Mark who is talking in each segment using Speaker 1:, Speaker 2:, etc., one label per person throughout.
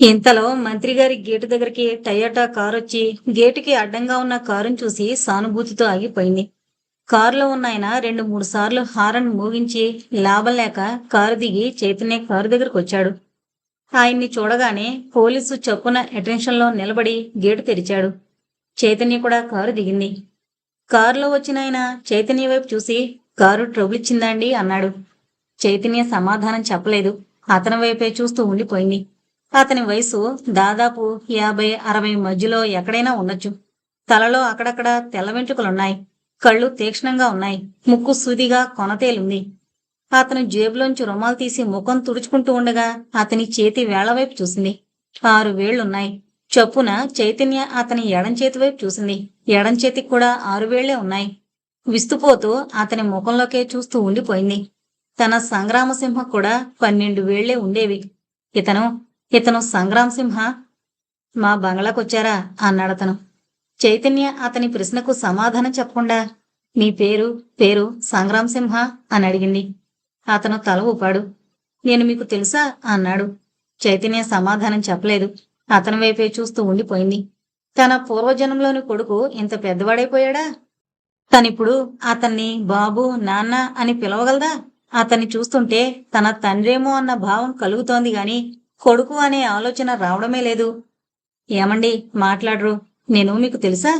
Speaker 1: ఇంతలో మంత్రి గారి గేటు దగ్గరికి టయోటా కారు వచ్చి గేటుకి అడ్డంగా ఉన్న కారును చూసి సానుభూతితో ఆగిపోయింది. కారులో ఉన్న ఆయన రెండు మూడు సార్లు హారన్ మోగించి లాభం లేక కారు దిగి చైతన్య కారు దగ్గరకు వచ్చాడు. ఆయన్ని చూడగానే పోలీసు చప్పున అటెన్షన్లో నిలబడి గేటు తెరిచాడు. చైతన్య కూడా కారు దిగింది. కారులో వచ్చిన ఆయన చైతన్య వైపు చూసి కారు ట్రబుల్ ఇచ్చిందండి అన్నాడు. చైతన్య సమాధానం చెప్పలేదు. అతని వైపే చూస్తూ ఉండిపోయింది. అతని వయసు దాదాపు యాభై అరవై మధ్యలో ఎక్కడైనా ఉండొచ్చు. తలలో అక్కడక్కడ తెల్ల వెంట్రుకలున్నాయి. కళ్ళు తీక్షణంగా ఉన్నాయి. ముక్కు సూదిగా కొనతేలుంది అతను జేబులోంచి రుమాలు తీసి ముఖం తుడుచుకుంటూ ఉండగా అతని చేతి వేళ్ళవైపు చూసింది. ఆరు వేళ్ళున్నాయి. చొప్పున చైతన్య అతని ఎడం చేతి వైపు చూసింది. ఎడం చేతికి కూడా ఆరు వేళ్ళే ఉన్నాయి. విస్తుపోతూ అతని ముఖంలోకే చూస్తూ ఉండిపోయింది. తన సంగ్రామసింహ కూడా పన్నెండు వేళ్ళే ఉండేవి. ఇతను ఇతను సంగ్రామ్ సింహ మా బంగ్లాకొచ్చారా? అన్నాడతను. చైతన్య అతని ప్రశ్నకు సమాధానం చెప్పకుండా మీ పేరు పేరు సంగ్రామ్ సింహ అని అడిగింది. అతను తల ఊపాడు. నేను మీకు తెలుసా? అన్నాడు. చైతన్య సమాధానం చెప్పలేదు. అతని వైపే చూస్తూ ఉండిపోయింది. తన పూర్వజన్మలోని కొడుకు ఇంత పెద్దవాడైపోయాడా? తనిప్పుడు అతన్ని బాబు నాన్న అని పిలవగలదా? అతన్ని చూస్తుంటే తన తండ్రేమో అన్న భావం కలుగుతోంది గాని కొడుకు అనే ఆలోచన రావడమే లేదు. ఏమండి మాట్లాడరు. నేను మీకు తెలుసా?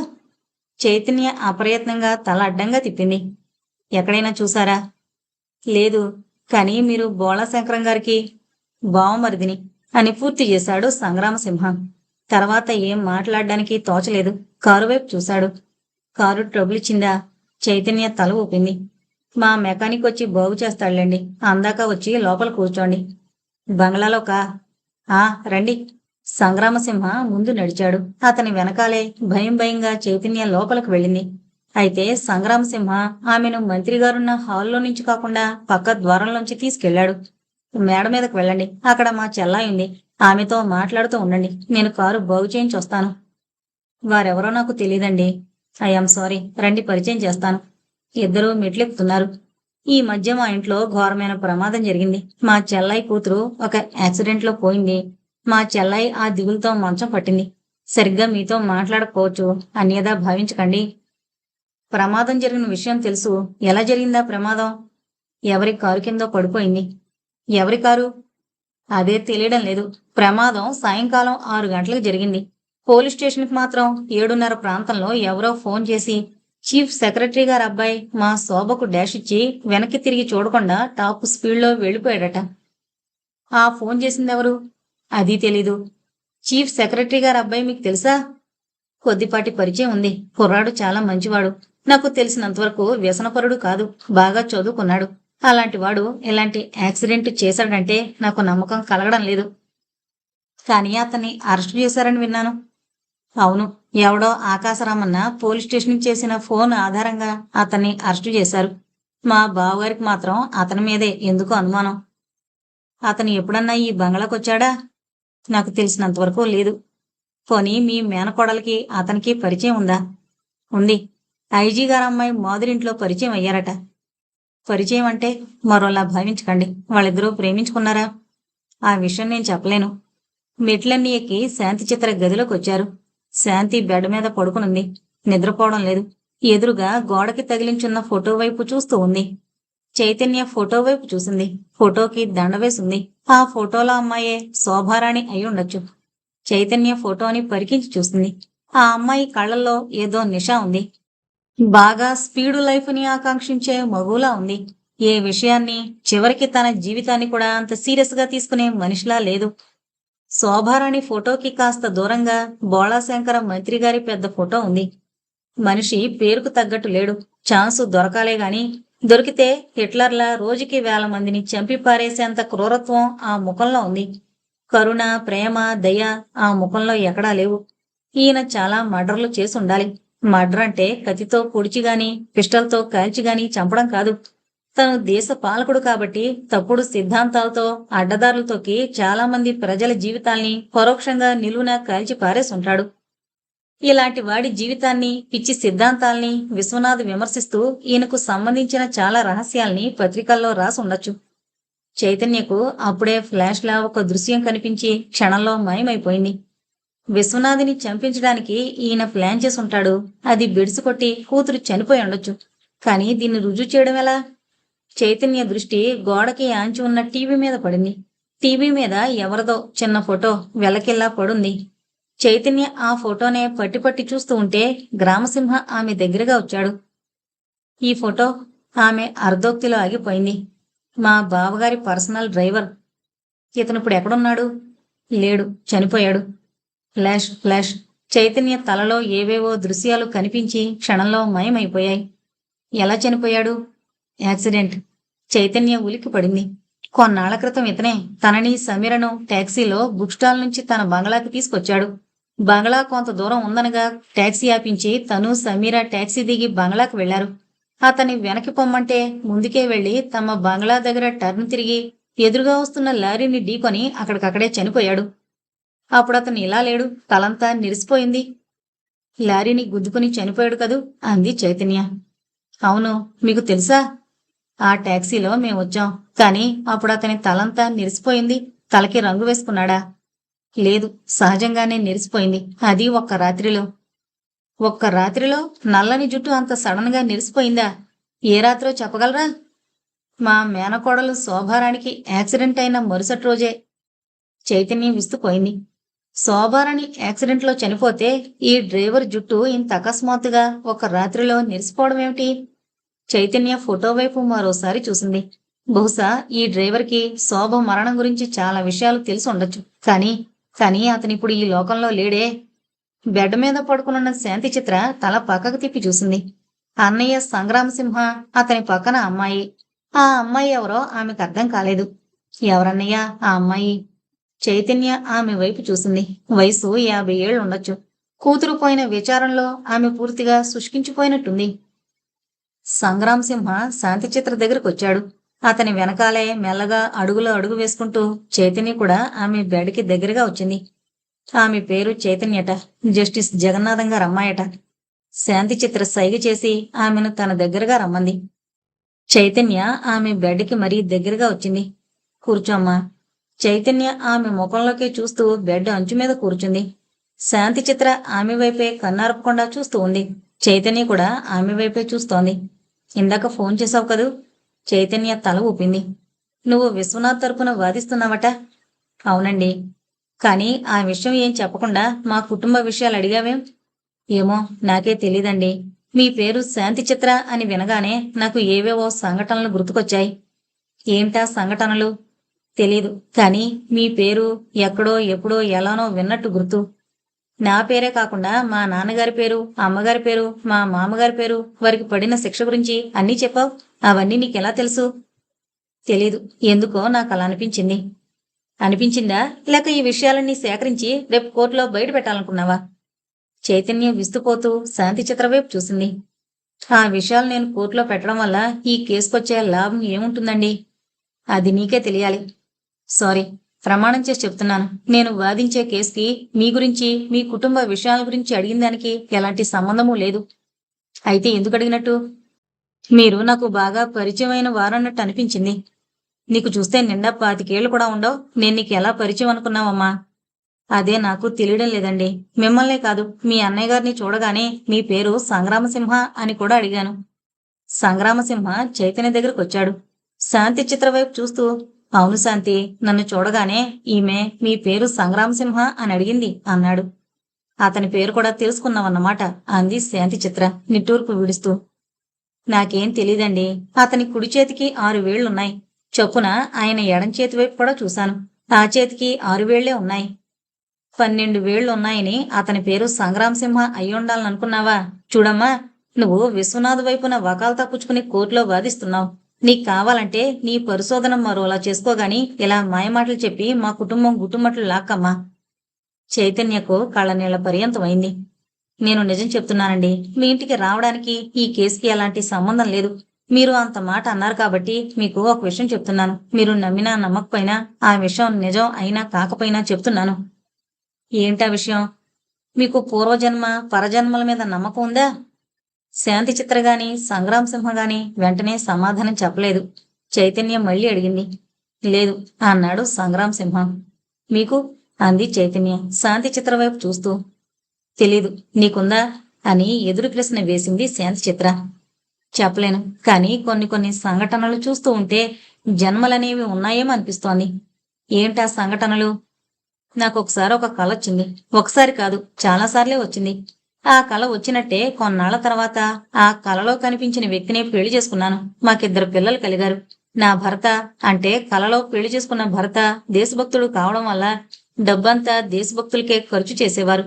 Speaker 1: చైతన్య అప్రయత్నంగా తల అడ్డంగా తిప్పింది. ఎక్కడైనా చూసారా? లేదు కానీ మీరు బోళాశంకరం గారికి బావమరిదిని అని పూర్తి చేశాడు సంగ్రామసింహం. తర్వాత ఏం మాట్లాడడానికి తోచలేదు. కారు వైపు చూశాడు. కారు ట్రబుల్ ఇచ్చిందా చైతన్య తల ఊపింది. మా మెకానిక్ వచ్చి బాగు చేస్తాడులేండి. అందాక వచ్చి లోపల కూర్చోండి. బంగ్లాలో కా ఆ రండి. సంగ్రామసింహ ముందు నడిచాడు. అతని వెనకాలే భయం భయంగా చైతన్య లోపలికి వెళ్ళింది. అయితే సంగ్రామసింహ ఆమెను మంత్రిగారున్న హాల్లో నుంచి కాకుండా పక్క ద్వారంలోంచి తీసుకెళ్ళాడు. మేడ మీదకు వెళ్ళండి. అక్కడ మా చెల్లాయి ఉంది. ఆమెతో మాట్లాడుతూ ఉండండి. నేను కారు బాగు చేయించి వస్తాను. వారెవరో నాకు తెలియదండి ఐఎమ్ సారీ. రండి పరిచయం చేస్తాను. ఇద్దరూ మెట్లెక్కుతున్నారు. ఈ మధ్య మా ఇంట్లో ఘోరమైన ప్రమాదం జరిగింది. మా చెల్లాయి కూతురు ఒక యాక్సిడెంట్లో పోయింది. మా చెల్లాయి ఆ దిగులతో మంచం పట్టింది. సరిగ్గా మీతో మాట్లాడకపోవచ్చు అన్యదా భావించకండి. ప్రమాదం జరిగిన విషయం తెలుసు. ఎలా జరిగిందా ప్రమాదం? ఎవరి కారు కిందో పడిపోయింది? ఎవరి కారు? అదే తెలియడం లేదు. ప్రమాదం సాయంకాలం ఆరు గంటలకు జరిగింది. పోలీస్ స్టేషన్కి మాత్రం ఏడున్నర ప్రాంతంలో ఎవరో ఫోన్ చేసి చీఫ్ సెక్రటరీ గారి అబ్బాయి మా శోభకు డాష్ ఇచ్చి వెనక్కి తిరిగి చూడకుండా టాప్ స్పీడ్లో వెళ్ళిపోయాడట. ఆ ఫోన్ చేసింది ఎవరు అది తెలీదు. చీఫ్ సెక్రటరీ గారి అబ్బాయి మీకు తెలుసా? కొద్దిపాటి పరిచయం ఉంది. కుర్రాడు చాలా మంచివాడు. నాకు తెలిసినంతవరకు వ్యసనపరుడు కాదు. బాగా చదువుకున్నాడు. అలాంటి వాడు ఇలాంటి యాక్సిడెంట్ చేశాడంటే నాకు నమ్మకం కలగడం లేదు. కానీ అతన్ని అరెస్ట్ చేశారని విన్నాను. అవును. ఎవడో ఆకాశరామన్న పోలీస్ స్టేషన్కి చేసిన ఫోన్ ఆధారంగా అతన్ని అరెస్టు చేశారు. మా బావగారికి మాత్రం అతని మీదే ఎందుకు అనుమానం? అతను ఎప్పుడన్నా ఈ బంగ్లాకొచ్చాడా? నాకు తెలిసినంతవరకు లేదు. పోనీ మీ మేనకోడలకి అతనికి పరిచయం ఉందా? ఉంది. ఐజీ గారు అమ్మాయి మాదిరింట్లో పరిచయం అయ్యారట. పరిచయం అంటే మరోలా భావించకండి. వాళ్ళిద్దరూ ప్రేమించుకున్నారా? ఆ విషయం నేను చెప్పలేను. మెట్లన్నీ ఎక్కి శాంతి చిత్ర గదిలోకి వచ్చారు శాంతి బెడ్ మీద పడుకునుంది. నిద్రపోవడం లేదు. ఎదురుగా గోడకి తగిలించున్న ఫోటో వైపు చూస్తూ ఉంది. చైతన్య ఫోటో వైపు చూసింది. ఫోటోకి దండ వేసింది. ఆ ఫోటోలో అమ్మాయే శోభారాణి అయి ఉండొచ్చు. చైతన్య ఫోటోని పరికించి చూసింది. ఆ అమ్మాయి కళ్ళల్లో ఏదో నిషా ఉంది. బాగా స్పీడు లైఫ్ని ఆకాంక్షించే మగులా ఉంది. ఏ విషయాన్ని చివరికి తన జీవితాన్ని కూడా అంత సీరియస్గా తీసుకునే మనిషిలా లేదు. శోభారాణి ఫోటోకి కాస్త దూరంగా బోళాశంకర మంత్రి గారి పెద్ద ఫోటో ఉంది. మనిషి పేరుకు తగ్గట్టు లేడు. ఛాన్సు దొరకాలే గాని దొరికితే హిట్లర్లా రోజుకి వేల మందిని చంపి పారేసేంత క్రూరత్వం ఆ ముఖంలో ఉంది. కరుణ ప్రేమ దయ ఆ ముఖంలో ఎక్కడా లేవు. ఈయన చాలా మర్డర్లు చేసి ఉండాలి. మర్డర్ అంటే కత్తితో పొడిచిగాని పిస్టల్తో కాల్చిగాని చంపడం కాదు. తను దేశ పాలకుడు కాబట్టి తప్పుడు సిద్ధాంతాలతో అడ్డదారులతోకి చాలా మంది ప్రజల జీవితాల్ని పరోక్షంగా నిలువున కాల్చి పారేసుంటాడు. ఇలాంటి వాడి జీవితాన్ని పిచ్చి సిద్ధాంతాల్ని విశ్వనాథ్ విమర్శిస్తూ ఈయనకు సంబంధించిన చాలా రహస్యాల్ని పత్రికల్లో రాసి ఉండొచ్చు చైతన్యకు అప్పుడే ఫ్లాష్లా ఒక దృశ్యం కనిపించి క్షణంలో మాయమైపోయింది. విశ్వనాథిని చంపించడానికి ఈయన ప్లాన్ చేసి ఉంటాడు అది బెడిసి కొట్టి కూతురు చనిపోయి ఉండొచ్చు. కానీ దీన్ని రుజువు చేయడం ఎలా? చైతన్య దృష్టి గోడకి ఆంచి ఉన్న టీవీ మీద పడింది. టీవీ మీద ఎవరిదో చిన్న ఫోటో వెలకిల్లా పడుంది. చైతన్య ఆ ఫోటోనే పట్టి పట్టి చూస్తూ ఉంటే గ్రామసింహ ఆమె దగ్గరగా వచ్చాడు. ఈ ఫోటో ఆమె అర్ధోక్తిలో ఆగిపోయింది. మా బావగారి పర్సనల్ డ్రైవర్. ఇతను ఇప్పుడు ఎక్కడున్నాడు? లేడు చనిపోయాడు. Flash flash. చైతన్య తలలో ఏవేవో దృశ్యాలు కనిపించి క్షణంలో మయమైపోయాయి. ఎలా చనిపోయాడు? యాక్సిడెంట్. చైతన్య ఉలికి పడింది కొన్నాళ్ళ క్రితం ఇతనే తనని సమీరను టాక్సీలో బుక్ స్టాల్ నుంచి తన బంగ్లాకి తీసుకొచ్చాడు. బంగ్లా కొంత దూరం ఉందనగా ట్యాక్సీ ఆపించి తను సమీర ట్యాక్సీ దిగి బంగ్లాకు వెళ్ళారు. అతని వెనక్కి పొమ్మంటే ముందుకే వెళ్ళి తమ బంగ్లా దగ్గర టర్న్ తిరిగి ఎదురుగా వస్తున్న లారీని ఢీకొని అక్కడికక్కడే చనిపోయాడు. అప్పుడు అతను ఇలా లేడు తలంతా నిరిసిపోయింది. లారీని గుద్దుకుని చనిపోయాడు కదూ? అంది చైతన్య. అవును మీకు తెలుసా? ఆ టాక్సీలో మేము వచ్చాం. కానీ అప్పుడు అతని తలంతా నిరిసిపోయింది. తలకి రంగు వేసుకున్నాడా? లేదు సహజంగానే నిరిసిపోయింది. అది ఒక్క రాత్రిలో. ఒక్క రాత్రిలో నల్లని జుట్టు అంత సడన్గా నిరిసిపోయిందా? ఏ రాత్రో చెప్పగలరా? మా మేనకోడలు శోభారానికి యాక్సిడెంట్ అయిన మరుసటి రోజే చైతన్యం విస్తుపోయింది శోభారాణి యాక్సిడెంట్లో చనిపోతే ఈ డ్రైవర్ జుట్టు ఇంత అకస్మాత్తుగా ఒక రాత్రిలో నిరిసిపోవడం ఏమిటి చైతన్య ఫోటో వైపు మరోసారి చూసింది. బహుశా ఈ డ్రైవర్కి శోభ మరణం గురించి చాలా విషయాలు తెలిసి ఉండొచ్చు. కానీ కానీ అతనిప్పుడు ఈ లోకంలో లేడే. బెడ్ మీద పడుకునున్న శాంతి చిత్ర తల పక్కకు తిప్పి చూసింది. అన్నయ్య సంగ్రామసింహ అతని పక్కన అమ్మాయి. ఆ అమ్మాయి ఎవరో ఆమెకు అర్థం కాలేదు. ఎవరన్నయ్య? ఆ అమ్మాయి. చైతన్య ఆమె వైపు చూసింది. వయసు యాభై ఏళ్ళు ఉండొచ్చు. కూతురు పోయిన విచారంలో ఆమె పూర్తిగా శుష్కించిపోయినట్టుంది. సంగ్రామ్ సింహ శాంతి చిత్ర దగ్గరకు వచ్చాడు. అతని వెనకాలే మెల్లగా అడుగులో అడుగు వేసుకుంటూ చైతన్య కూడా ఆమె బెడ్కి దగ్గరగా వచ్చింది. ఆమె పేరు చైతన్యట జస్టిస్ జగన్నాథం గారు అమ్మాయట. శాంతి చిత్ర సైగ చేసి ఆమెను తన దగ్గరగా రమ్మంది. చైతన్య ఆమె బెడ్కి మరీ దగ్గరగా వచ్చింది. కూర్చోమ్మా. చైతన్య ఆమె ముఖంలోకి చూస్తూ బెడ్ అంచు మీద కూర్చుంది. శాంతి చిత్ర ఆమె వైపే కన్నారపకుండా చూస్తూ ఉంది. చైతన్య కూడా ఆమె వైపే చూస్తోంది. ఇందాక ఫోన్ చేసావు కదూ? చైతన్య తల ఊపింది. నువ్వు విశ్వనాథ్ తరపున వాదిస్తున్నావట? అవునండి. కానీ ఆ విషయం ఏం చెప్పకుండా మా కుటుంబ విషయాలు అడిగావేం? ఏమో నాకే తెలీదండి. మీ పేరు శాంతి చిత్ర అని వినగానే నాకు ఏవేవో సంఘటనలు గుర్తుకొచ్చాయి. ఏమిటా సంఘటనలు? తెలీదు. కానీ మీ పేరు ఎక్కడో ఎప్పుడో ఎలానో విన్నట్టు గుర్తు. నా పేరే కాకుండా మా నాన్నగారి పేరు అమ్మగారి పేరు మా మామగారి పేరు వారికి పడిన శిక్ష గురించి అన్నీ చెప్పావు. అవన్నీ నీకెలా తెలుసు? తెలీదు. ఎందుకో నాకు అలా అనిపించింది. అనిపించిందా? లేక ఈ విషయాలన్నీ సేకరించి రేపు కోర్టులో బయట పెట్టాలనుకున్నావా? చైతన్యం విస్తుపోతూ శాంతి చిత్రవైపు చూసింది. ఆ విషయాలు నేను కోర్టులో పెట్టడం వల్ల ఈ కేసుకొచ్చే లాభం ఏముంటుందండి? అది నీకే తెలియాలి. సారీ. ప్రమాణం చేసి చెప్తున్నాను నేను వాదించే కేసుకి మీ గురించి మీ కుటుంబ విషయాల గురించి అడిగిన దానికి ఎలాంటి సంబంధమూ లేదు. అయితే ఎందుకు అడిగినట్టు? మీరు నాకు బాగా పరిచయమైన వారన్నట్టు అనిపించింది. నీకు చూస్తే నిండా పాతికేళ్ళు కూడా ఉండవు. నేను నీకు ఎలా పరిచయం అనుకున్నావమ్మా? అదే నాకు తెలియడం లేదండి. మిమ్మల్నే కాదు మీ అన్నయ్య గారిని చూడగానే మీ పేరు సంగ్రామసింహ అని కూడా అడిగాను. సంగ్రామసింహ చైతన్య దగ్గరకు వచ్చాడు శాంతి చిత్ర వైపు చూస్తూ అవును శాంతి నన్ను చూడగానే ఈమె మీ పేరు సంగ్రామసింహ అని అడిగింది అన్నాడు. అతని పేరు కూడా తెలుసుకున్నావన్నమాట అంది శాంతి చిత్ర నిట్టూర్పు విడుస్తూ. నాకేం తెలీదండి అతని కుడి చేతికి ఆరు వేళ్ళున్నాయి చొప్పున ఆయన ఎడం చేతి వైపు కూడా చూశాను. ఆ చేతికి ఆరు వేళ్ళే ఉన్నాయి. పన్నెండు వేళ్ళున్నాయని అతని పేరు సంగ్రామసింహ అయ్యుండాలని ఉండాలనుకున్నావా? చూడమ్మా నువ్వు విశ్వనాథ్ వైపున వకాల్తా పుచ్చుకుని కోర్టులో వాదిస్తున్నావు. నీకు కావాలంటే నీ పరిశోధన మరోలా చేసుకోగాని ఇలా మాయమాటలు చెప్పి మా కుటుంబం గుట్టుమట్లు లాక్కమ్మా. చైతన్యకు కళ్ళనీళ్ళ పర్యంతమైంది. నేను నిజం చెప్తున్నానండి. మీ ఇంటికి రావడానికి ఈ కేసుకి ఎలాంటి సంబంధం లేదు. మీరు అంత మాట అన్నారు కాబట్టి మీకు ఒక విషయం చెప్తున్నాను. మీరు నమ్మినా నమ్మకపోయినా ఆ విషయం నిజం అయినా కాకపోయినా చెప్తున్నాను. ఏంటా విషయం? మీకు పూర్వజన్మ పరజన్మల మీద నమ్మకం ఉందా? శాంతి చిత్ర గాని సంగ్రామ్ సింహ గాని వెంటనే సమాధానం చెప్పలేదు. చైతన్యం మళ్ళీ అడిగింది. లేదు అన్నాడు సంగ్రామ్ సింహ. మీకు అంది చైతన్య శాంతి చిత్ర వైపు చూస్తూ. తెలీదు నీకుందా అని ఎదురు ప్రశ్న వేసింది శాంతి చిత్ర. చెప్పలేను కానీ కొన్ని కొన్ని సంఘటనలు చూస్తూ ఉంటే జన్మలనేవి ఉన్నాయేమో అనిపిస్తోంది. ఏంటా సంఘటనలు? నాకు ఒకసారి ఒక కళ వచ్చింది ఒకసారి కాదు చాలాసార్లే వచ్చింది. ఆ కళ వచ్చినట్టే కొన్నాళ్ళ తర్వాత ఆ కలలో కనిపించిన వ్యక్తినే పెళ్ళి చేసుకున్నాను. మాకిద్దరు పిల్లలు కలిగారు. నా భర్త అంటే కలలో పెళ్ళి చేసుకున్న భర్త దేశభక్తుడు కావడం వల్ల డబ్బంతా దేశభక్తులకే ఖర్చు చేసేవారు.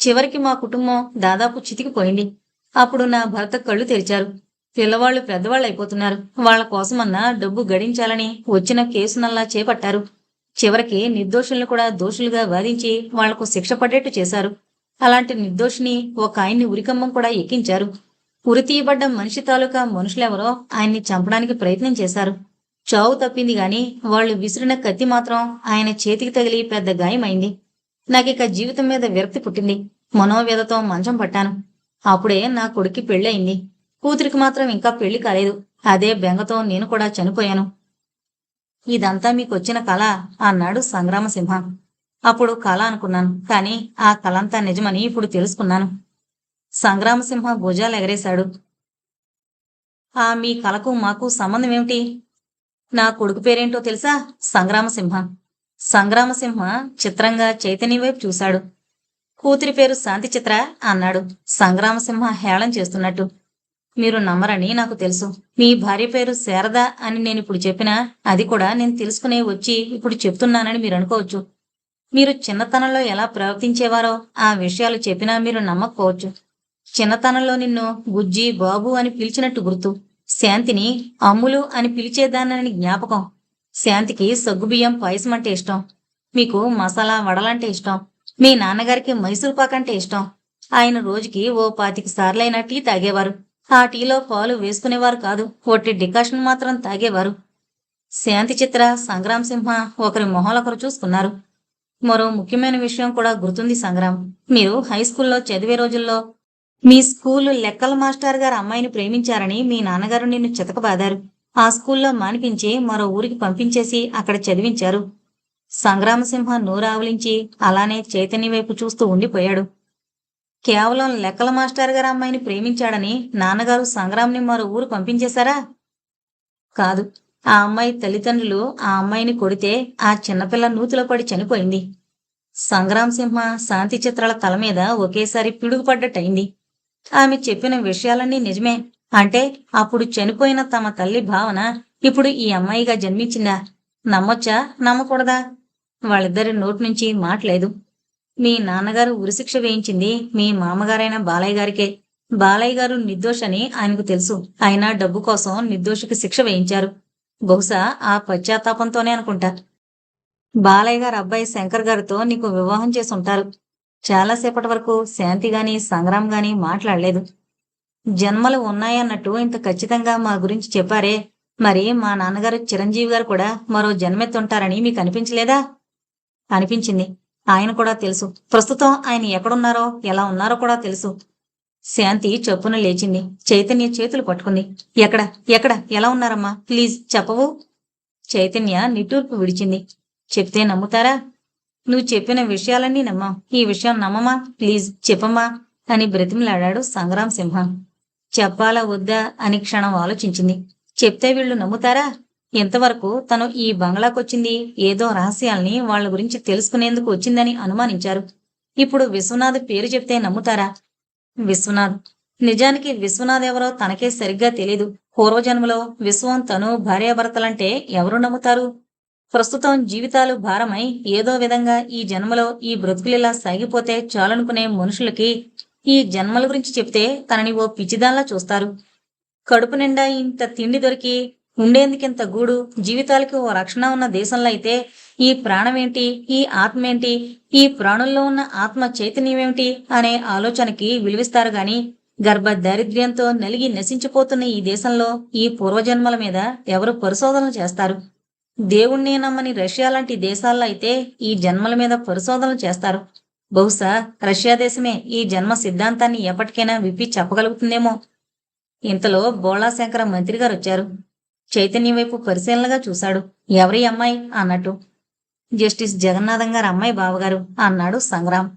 Speaker 1: చివరికి మా కుటుంబం దాదాపు చితికిపోయింది. అప్పుడు నా భర్త కళ్ళు తెరిచారు. పిల్లవాళ్ళు పెద్దవాళ్ళు అయిపోతున్నారు వాళ్ళ కోసమన్నా డబ్బు గడించాలని వచ్చిన కేసునల్లా చేపట్టారు. చివరికి నిర్దోషుల్ని కూడా దోషులుగా వాదించి వాళ్ళకు శిక్ష పడేట్టు చేశారు. అలాంటి నిర్దోషిని ఒక ఆయన్ని ఉరికమ్మం కూడా ఎక్కించారు. ఉరి తీయబడ్డ మనిషి తాలూకా మనుషులెవరో ఆయన్ని చంపడానికి ప్రయత్నం చేశారు. చావు తప్పింది గాని వాళ్ళు విసిరిన కత్తి మాత్రం ఆయన చేతికి తగిలి పెద్ద గాయమైంది. నాకిక జీవితం మీద విరక్తి పుట్టింది. మనోవ్యధతో మంచం పట్టాను. అప్పుడే నా కొడుక్కి పెళ్ళయింది. కూతురికి మాత్రం ఇంకా పెళ్ళి కాలేదు. అదే బెంగతో నేను కూడా చనిపోయాను. ఇదంతా మీకొచ్చిన కళ అన్నాడు సంగ్రామసింహ. అప్పుడు కళ అనుకున్నాను. కానీ ఆ కళంతా నిజమని ఇప్పుడు తెలుసుకున్నాను. సంగ్రామసింహ భుజాలు ఎగరేశాడు. ఆ మీ కళకు మాకు సంబంధం ఏమిటి నా కొడుకు పేరేంటో తెలుసా? సంగ్రామసింహ. సంగ్రామసింహ చిత్రంగా చైతన్య వైపు చూశాడు. కూతురి పేరు శాంతి చిత్ర అన్నాడు. సంగ్రామసింహ హేళం చేస్తున్నట్టు. మీరు నమ్మరని నాకు తెలుసు. మీ భార్య పేరు శారద అని నేను ఇప్పుడు చెప్పినా అది కూడా నేను తెలుసుకునే వచ్చి ఇప్పుడు చెప్తున్నానని మీరు అనుకోవచ్చు. మీరు చిన్నతనంలో ఎలా ప్రవర్తించేవారో ఆ విషయాలు చెప్పినా మీరు నమ్మకపోవచ్చు. చిన్నతనంలో నిన్ను గుజ్జి బాబు అని పిలిచినట్టు గుర్తు. శాంతిని అమ్ములు అని పిలిచేదానని జ్ఞాపకం. శాంతికి సగ్గుబియ్యం పాయసం అంటే ఇష్టం. మీకు మసాలా వడలంటే ఇష్టం. మీ నాన్నగారికి మైసూర్ పాక్ అంటే ఇష్టం. ఆయన రోజుకి ఓ పాతిక సార్లైన టీ తాగేవారు. ఆ టీలో పాలు వేసుకునేవారు కాదు. ఒట్టి డికాషన్ మాత్రం తాగేవారు. శాంతి చిత్ర సంగ్రామ్ సింహ ఒకరి మొహలొకరు చూసుకున్నారు. మరో ముఖ్యమైన విషయం కూడా గుర్తుంది సంగ్రామ్. మీరు హై స్కూల్లో చదివే రోజుల్లో మీ స్కూలు లెక్కల మాస్టర్ గారు అమ్మాయిని ప్రేమించారని మీ నాన్నగారు నిన్ను చితకబాదారు. ఆ స్కూల్లో మానిపించి మరో ఊరికి పంపించేసి అక్కడ చదివించారు. సంగ్రామసింహ నోరావులించి అలానే చైతన్య వైపు చూస్తూ ఉండిపోయాడు. కేవలం లెక్కల మాస్టర్ గారు అమ్మాయిని ప్రేమించాడని నాన్నగారు సంగ్రామ్ని మరో ఊరు పంపించేశారా? కాదు. ఆ అమ్మాయి తల్లిదండ్రులు ఆ అమ్మాయిని కొడితే ఆ చిన్నపిల్ల నూతిలో పడి చనిపోయింది. సంగ్రామ్ సింహ శాంతి చిత్రాల తల మీద ఒకేసారి పిడుగుపడ్డట్టయింది. ఆమె చెప్పిన విషయాలన్నీ నిజమే. అంటే అప్పుడు చనిపోయిన తమ తల్లి భావన ఇప్పుడు ఈ అమ్మాయిగా జన్మించిందా? నమ్మొచ్చా? నమ్మకూడదా? వాళ్ళిద్దరి నోటి నుంచి మాట్లేదు. మీ నాన్నగారు ఉరిశిక్ష వేయించింది మీ మామగారైన బాలయ్య గారికే. బాలయ్య గారు నిర్దోషని ఆయనకు తెలుసు. అయినా డబ్బు కోసం నిర్దోషికి శిక్ష వేయించారు. బహుశా ఆ పశ్చాత్తాపంతోనే అనుకుంటా. బాలయ్య గారు అబ్బాయి శంకర్ గారితో నీకు వివాహం చేసి ఉంటారు. చాలాసేపటి వరకు శాంతి గాని సంగ్రామ్ గాని మాట్లాడలేదు. జన్మలు ఉన్నాయన్నట్టు ఇంత ఖచ్చితంగా మా గురించి చెప్పారే. మరి మా నాన్నగారు చిరంజీవి గారు కూడా మరో జన్మెత్తుంటారని మీకు అనిపించలేదా? అనిపించింది. ఆయన కూడా తెలుసు. ప్రస్తుతం ఆయన ఎక్కడున్నారో ఎలా ఉన్నారో కూడా తెలుసు. శాంతి చొప్పున లేచింది. చైతన్య చేతులు పట్టుకుంది. ఎక్కడ? ఎక్కడ? ఎలా ఉన్నారమ్మా? ప్లీజ్ చెప్పవు. చైతన్య నిట్టూర్పు విడిచింది. చెప్తే నమ్ముతారా? నువ్వు చెప్పిన విషయాలన్నీ నమ్మా. ఈ విషయం నమ్మమా? ప్లీజ్ చెప్పమ్మా అని బ్రతిమలాడాడు సంగ్రామ్ సింహ. చెప్పాలా వద్దా అని క్షణం ఆలోచించింది. చెప్తే వీళ్ళు నమ్ముతారా? ఇంతవరకు తను ఈ బంగ్లాకొచ్చింది ఏదో రహస్యాల్ని వాళ్ళ గురించి తెలుసుకునేందుకు వచ్చిందని అనుమానించారు. ఇప్పుడు విశ్వనాథ్ పేరు చెప్తే నమ్ముతారా? విశ్వనాథ్. నిజానికి విశ్వనాథ్ ఎవరో తనకే సరిగ్గా తెలీదు. పూర్వజన్మలో విశ్వం తను భార్యాభర్తలంటే ఎవరు నమ్ముతారు? ప్రస్తుతం జీవితాలు భారమై ఏదో విధంగా ఈ జన్మలో ఈ బ్రతుకులిలా సాగిపోతే చాలనుకునే మనుషులకి ఈ జన్మల గురించి చెప్తే తనని ఓ పిచ్చిదాన్లా చూస్తారు. కడుపు నిండా ఇంత తిండి దొరికి ఉండేందుకింత గూడు జీవితాలకి ఓ రక్షణ ఉన్న దేశంలో అయితే ఈ ప్రాణమేంటి? ఈ ఆత్మేంటి? ఈ ప్రాణుల్లో ఉన్న ఆత్మ చైతన్యమేమిటి అనే ఆలోచనకి విలువిస్తారు గాని గర్భ దారిద్ర్యంతో నలిగి నశించిపోతున్న ఈ దేశంలో ఈ పూర్వజన్మల మీద ఎవరు పరిశోధనలు చేస్తారు? దేవుణ్ణి నమ్మని రష్యా లాంటి దేశాల్లో అయితే ఈ జన్మల మీద పరిశోధనలు చేస్తారు. బహుశా రష్యా దేశమే ఈ జన్మ సిద్ధాంతాన్ని ఎప్పటికైనా విప్పి చెప్పగలుగుతుందేమో? ఇంతలో బోళాశంకర మంత్రి గారు వచ్చారు చైతన్య వైపు పరిశీలనగా చూశాడు. ఎవరి అమ్మాయి? అన్నట్టు. జస్టిస్ జగన్నాథం గారి అమ్మాయి బావగారు అన్నాడు సంగ్రామ్.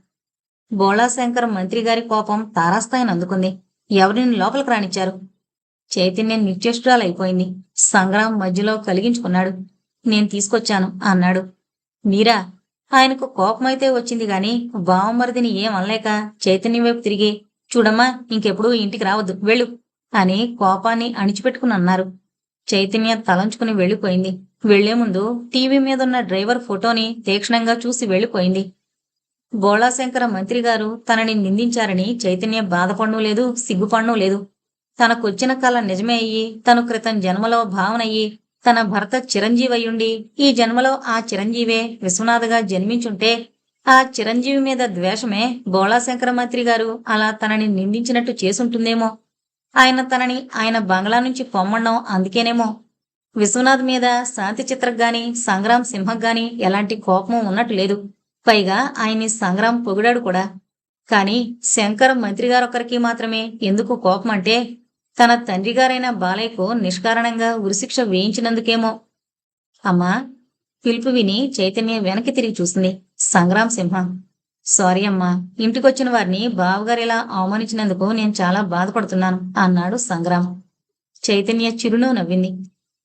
Speaker 1: బోళాశంకర్ మంత్రి గారి కోపం తారాస్థాయిని అందుకుంది. ఎవరిని లోపలికి రానిచ్చారు? చైతన్యం నిత్యష్టురాలైపోయింది సంగ్రామ్ మధ్యలో కలిగించుకున్నాడు. నేను తీసుకొచ్చాను అన్నాడు. మీరా? ఆయనకు కోపమైతే వచ్చింది గాని బావమరిదిని ఏం అనలేక చైతన్యం వైపు తిరిగి చూడమ్మా ఇంకెప్పుడు ఇంటికి రావద్దు వెళ్ళు అని కోపాన్ని అణిచిపెట్టుకుని అన్నారు. చైతన్య తలంచుకుని వెళ్ళిపోయింది. వెళ్ళే ముందు టీవీ మీద ఉన్న డ్రైవర్ ఫోటోని తీక్షణంగా చూసి వెళ్ళిపోయింది. గోళాశంకర మంత్రి గారు తనని నిందించారని చైతన్య బాధపడను లేదు సిగ్గుపడను లేదు. తనకొచ్చిన కళ నిజమే అయ్యి తను క్రితం జన్మలో భావనయ్యి తన భర్త చిరంజీవయ్యుండి ఈ జన్మలో ఆ చిరంజీవే విశ్వనాథగా జన్మించుంటే ఆ చిరంజీవి మీద ద్వేషమే గోళాశంకర మంత్రి గారు అలా తనని నిందించినట్టు చేసుంటుందేమో. ఆయన తనని ఆయన బంగ్లా నుంచి పొమ్మడం అందుకేనేమో. విశ్వనాథ్ మీద శాంతి చిత్రకు గాని సంగ్రామ్ సింహకు గాని ఎలాంటి కోపం ఉన్నట్టు లేదు. పైగా ఆయన్ని సంగ్రామ్ పొగిడాడు కూడా. కాని శంకర్ మంత్రి గారొక్కరికి మాత్రమే ఎందుకు కోపం అంటే తన తండ్రి గారైన బాలయ్యకు నిష్కారణంగా ఉరిశిక్ష వేయించినందుకేమో. అమ్మా పిలుపు విని చైతన్య వెనక్కి తిరిగి చూసింది సంగ్రామ్ సింహ. సారీ అమ్మా ఇంటికొచ్చిన వారిని బావగారు ఇలా అవమానించినందుకు నేను చాలా బాధపడుతున్నాను అన్నాడు సంగ్రామ్. చైతన్య చిరునవ్వు నవ్వింది.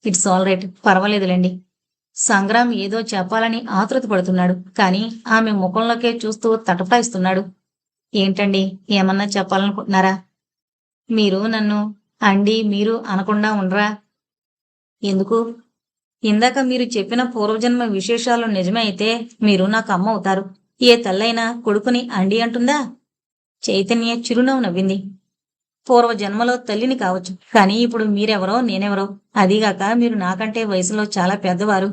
Speaker 1: ఇట్స్ ఆల్ రైట్ పర్వాలేదులేండి. సంగ్రామ్ ఏదో చెప్పాలని ఆతృత పడుతున్నాడు కానీ ఆమె ముఖంలోకే చూస్తూ తటపటాయిస్తున్నాడు. ఏంటండి ఏమన్నా చెప్పాలనుకుంటున్నారా? మీరు నన్ను అండి మీరు అనకుండా ఉండరా? ఎందుకు? ఇందాక మీరు చెప్పిన పూర్వజన్మ విశేషాలు నిజమే అయితే మీరు నాకు అమ్మ అవుతారు. ఏ తల్లైనా కొడుకుని అండి అంటుందా? చైతన్య చిరునవ్వు నవ్వింది. పూర్వజన్మలో తల్లిని కావచ్చు కానీ ఇప్పుడు మీరెవరో నేనెవరో అదీగాక మీరు నాకంటే వయసులో చాలా పెద్దవారు.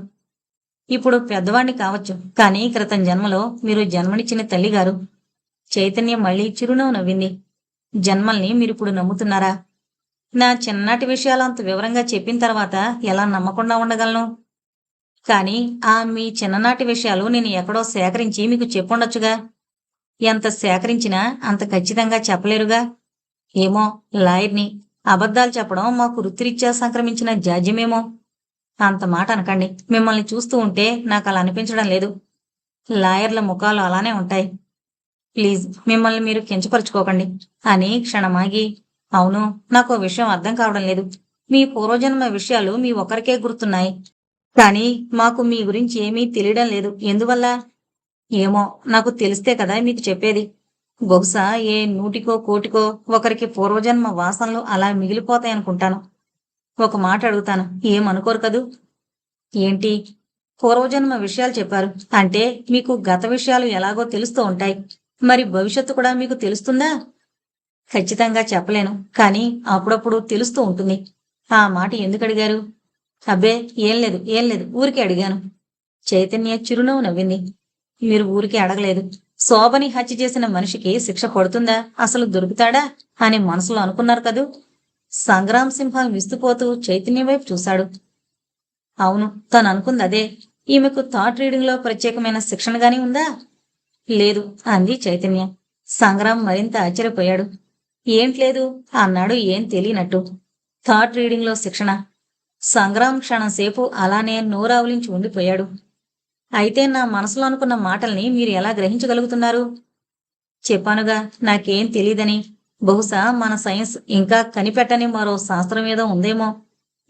Speaker 1: ఇప్పుడు పెద్దవాణ్ణి కావచ్చు కానీ క్రితం జన్మలో మీరు జన్మనిచ్చిన తల్లిగారు. చైతన్య మళ్ళీ చిరునవ్వు నవ్వింది. జన్మల్ని మీరిప్పుడు నమ్ముతున్నారా? నా చిన్నటి విషయాలు అంత వివరంగా చెప్పిన తర్వాత ఎలా నమ్మకుండా ఉండగలను? కానీ ఆ మీ చిన్ననాటి విషయాలు నేను ఎక్కడో సేకరించి మీకు చెప్పుండొచ్చుగా. ఎంత సేకరించినా అంత ఖచ్చితంగా చెప్పలేరుగా. ఏమో లాయర్ని అబద్ధాలు చెప్పడం మాకు వృత్తిరీత్యా సంక్రమించిన జాజ్యమేమో. అంత మాట అనకండి. మిమ్మల్ని చూస్తూ ఉంటే నాకు అలా అనిపించడం లేదు. లాయర్ల ముఖాలు అలానే ఉంటాయి. ప్లీజ్ మిమ్మల్ని మీరు కించపరుచుకోకండి. అని క్షణమాగి అవును నాకు విషయం అర్థం కావడం లేదు. మీ పూర్వజన్మ విషయాలు మీ ఒక్కరికే గుర్తున్నాయి. కానీ మాకు మీ గురించి ఏమీ తెలియడం లేదు. ఎందువల్ల? ఏమో నాకు తెలిస్తే కదా మీకు చెప్పేది. బహుశా ఏ నూటికో కోటికో ఒకరికి పూర్వజన్మ వాసనలు అలా మిగిలిపోతాయనుకుంటాను ఒక మాట అడుగుతాను. ఏమనుకోరు కదూ? ఏంటి? పూర్వజన్మ విషయాలు చెప్పారు. అంటే మీకు గత విషయాలు ఎలాగో తెలుస్తూ ఉంటాయి. మరి భవిష్యత్తు కూడా మీకు తెలుస్తుందా? ఖచ్చితంగా చెప్పలేను. కానీ అప్పుడప్పుడు తెలుస్తూ ఉంటుంది. ఆ మాట ఎందుకు అడిగారు? అబ్బే ఏం లేదు ఏం లేదు. ఊరికే అడిగాను. చైతన్య చిరునవ్వు నవ్వింది. మీరు ఊరికే అడగలేదు. శోభని హత్య చేసిన మనిషికి శిక్ష పడుతుందా? అసలు దొరుకుతాడా? అని మనసులో అనుకున్నారు కదూ. సంగ్రామ్ సింహం విస్తుపోతూ చైతన్య వైపు చూశాడు. అవును తను అనుకుంది అదే. ఈమెకు థాట్ రీడింగ్లో ప్రత్యేకమైన శిక్షణ గాని ఉందా? లేదు అంది చైతన్య. సంగ్రామ్ మరింత ఆశ్చర్యపోయాడు. ఏంట్లేదు అన్నాడు ఏం తెలియనట్టు. థాట్ రీడింగ్లో శిక్షణ. సంగ్రామ్ క్షణంసేపు అలానే నోరావులించి ఉండిపోయాడు. అయితే నా మనసులో అనుకున్న మాటల్ని మీరు ఎలా గ్రహించగలుగుతున్నారు? చెప్పానుగా నాకేం తెలియదని బహుశా మన సైన్స్ ఇంకా కనిపెట్టని మరో శాస్త్రం ఏదో ఉందేమో.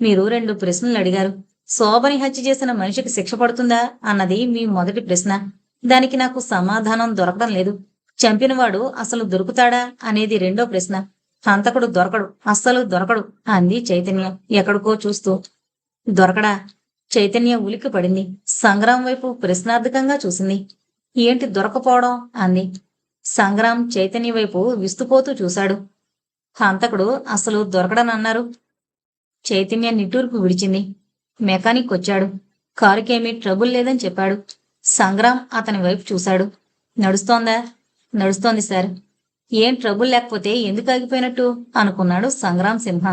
Speaker 1: మీరు రెండు ప్రశ్నలు అడిగారు. శోభని హత్య చేసిన మనిషికి శిక్ష పడుతుందా అన్నది మీ మొదటి ప్రశ్న. దానికి నాకు సమాధానం దొరకడం లేదు. చంపినవాడు అసలు దొరుకుతాడా అనేది రెండో ప్రశ్న. హంతకుడు దొరకడు అస్సలు దొరకడు అంది చైతన్య ఎక్కడికో చూస్తూ. దొరకడా? చైతన్య ఉలిక్కి పడింది సంగ్రాం వైపు ప్రశ్నార్థకంగా చూసింది. ఏంటి దొరకపోవడం? అంది. సంగ్రామ్ చైతన్య వైపు విస్తుపోతూ చూశాడు. హంతకుడు అసలు దొరకడనన్నారు. చైతన్య నిట్టూర్పు విడిచింది. మెకానిక్ వచ్చాడు. కారుకేమీ ట్రబుల్ లేదని చెప్పాడు. సంగ్రాం అతని వైపు చూశాడు. నడుస్తోందా? నడుస్తోంది సార్. ఏం ట్రబుల్ లేకపోతే ఎందుకు ఆగిపోయినట్టు? అనుకున్నాడు సంగ్రామ్ సింహ.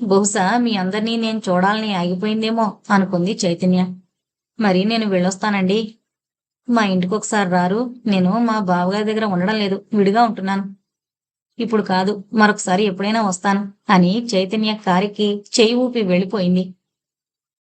Speaker 1: బహుశా మీ అందరినీ నేను చూడాలని ఆగిపోయిందేమో అనుకుంది చైతన్య. మరి నేను వెళ్ళొస్తానండి. మా ఇంటికి ఒకసారి రారు. నేను మా బావగారి దగ్గర ఉండడం లేదు. విడిగా ఉంటున్నాను. ఇప్పుడు కాదు మరొకసారి ఎప్పుడైనా వస్తాను అని చైతన్య కారికి చేయి ఊపి వెళ్ళిపోయింది.